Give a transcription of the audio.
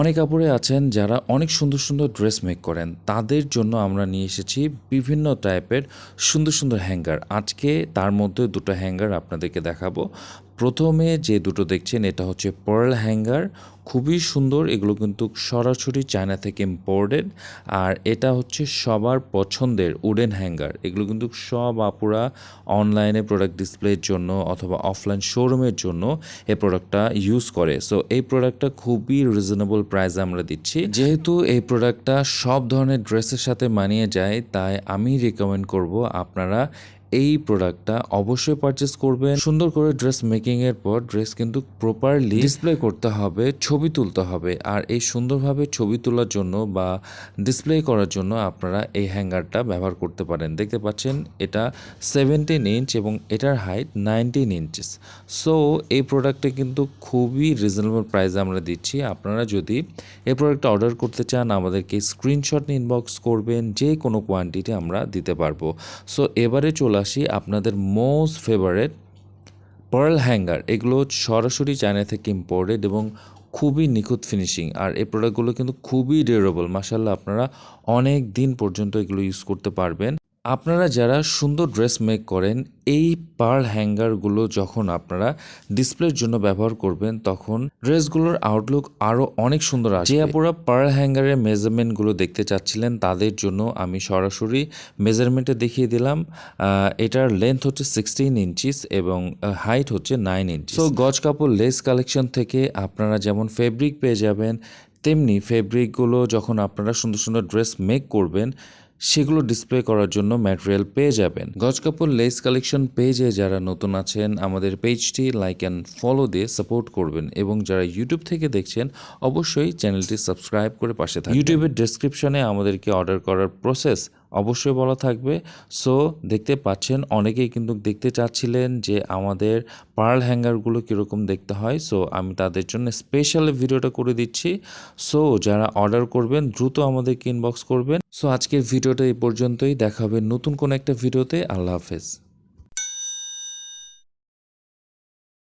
অনেক কাপড়ে আছেন যারা অনেক সুন্দর সুন্দর ড্রেস মেক করেন। তাদের জন্য আমরা নিয়ে এসেছি বিভিন্ন টাইপের সুন্দর সুন্দর হ্যাঙ্গার আজকে তার মধ্যে দুটো হ্যাঙ্গার আপনাদেরকে দেখাবো। প্রথমে যে দুটো দেখছেন, এটা হচ্ছে পার্ল হ্যাঙ্গার খুবই সুন্দর, এগুলো কিন্তু সরাসরি চায়না থেকে ইম্পোর্টেড আর এটা হচ্ছে সবার পছন্দের উডেন হ্যাঙ্গার। এগুলো কিন্তু সব আপুরা অনলাইনে প্রোডাক্ট ডিসপ্লের জন্য অথবা অফলাইন শোরুমের জন্য এই প্রোডাক্টটা ইউজ করে। সো এই প্রোডাক্টটা খুবই রিজনেবল প্রাইসে আমরা দিচ্ছি। যেহেতু এই প্রোডাক্টটা সব ধরনের ড্রেসের সাথে মানিয়ে যায়, তাই আমি রেকমেন্ড করব আপনারা এই প্রোডাক্টটা অবশ্যই পারচেস করবেন। সুন্দর করে ড্রেস মেকিং এর পর ড্রেস কিন্তু প্রপারলি ডিসপ্লে করতে হবে, ছবি তুলতে হবে। আর এই সুন্দরভাবে ছবি তোলার জন্য বা ডিসপ্লে করার জন্য আপনারা এই হ্যাঙ্গারটা ব্যবহার করতে পারেন। দেখতে পাচ্ছেন, এটা সেভেন্টিন ইঞ্চ এবং এটার হাইট নাইনটিন ইঞ্চেস সো এই প্রোডাক্টটা কিন্তু খুবই রিজনেবল প্রাইসে আমরা দিচ্ছি। আপনারা যদি এই প্রোডাক্টটা অর্ডার করতে চান, আমাদেরকে স্ক্রিনশট ইনবক্স করবেন। যে কোনো কোয়ান্টিটি আমরা দিতে পারব। সো এবারে চলে আসি আপনাদের মোস্ট ফেভারেট পার্ল হ্যাঙ্গার এগুলো সরাসরি চায়না থেকে ইম্পোর্টেড এবং খুবই নিখুঁত ফিনিশিং আর এই প্রোডাক্টগুলো কিন্তু খুবই ডিউরেবল মাসাল্লাহ আপনারা অনেক দিন পর্যন্ত এগুলো ইউজ করতে পারবেন। আপনারা যারা সুন্দর ড্রেস মেক করেন, এই পার্ল হ্যাঙ্গারগুলো যখন আপনারা ডিসপ্লের জন্য ব্যবহার করবেন, তখন ড্রেসগুলোর আউটলুক আরও অনেক সুন্দর আসে যে আপুরা পার্ল হ্যাঙ্গারের মেজারমেন্টগুলো দেখতে চাচ্ছিলেন, তাদের জন্য আমি সরাসরি মেজারমেন্টে দেখিয়ে দিলাম। এটার লেন্থ হচ্ছে সিক্সটিন ইঞ্চিস এবং হাইট হচ্ছে নাইন ইঞ্চ সো গজ কাপড় লেস কালেকশন থেকে আপনারা যেমন ফেব্রিক পেয়ে যাবেন, তেমনি ফেব্রিকগুলো যখন আপনারা সুন্দর সুন্দর ড্রেস মেক করবেন সেগুলো ডিসপ্লে করার জন্য ম্যাটেরিয়াল পেয়ে যাবেন। গজ কাপড় লেস কালেকশন পেজে যারা নতুন আছেন, আমাদের পেজটি লাইক অ্যান্ড ফলো দিয়ে সাপোর্ট করবেন এবং যারা ইউটিউব থেকে দেখছেন, অবশ্যই চ্যানেলটি সাবস্ক্রাইব করে পাশে থাকবেন। ইউটিউবের ডেসক্রিপশনে আমাদেরকে অর্ডার করার প্রসেস অবশ্যই বলা থাকবে। সো দেখতে পাচ্ছেন, অনেকেই কিন্তু দেখতে চাচ্ছিলেন যে আমাদের পার্ল হ্যাঙ্গারগুলো কীরকম দেখতে হয়। সো আমি তাদের জন্য স্পেশাল ভিডিওটা করে দিচ্ছি। সো যারা অর্ডার করবেন, দ্রুত আমাদেরকে ইনবক্স করবেন। সো আজকের ভিডিওটা এই পর্যন্তই। দেখা হবে নতুন কোনো একটা ভিডিওতে। আল্লাহ হাফেজ।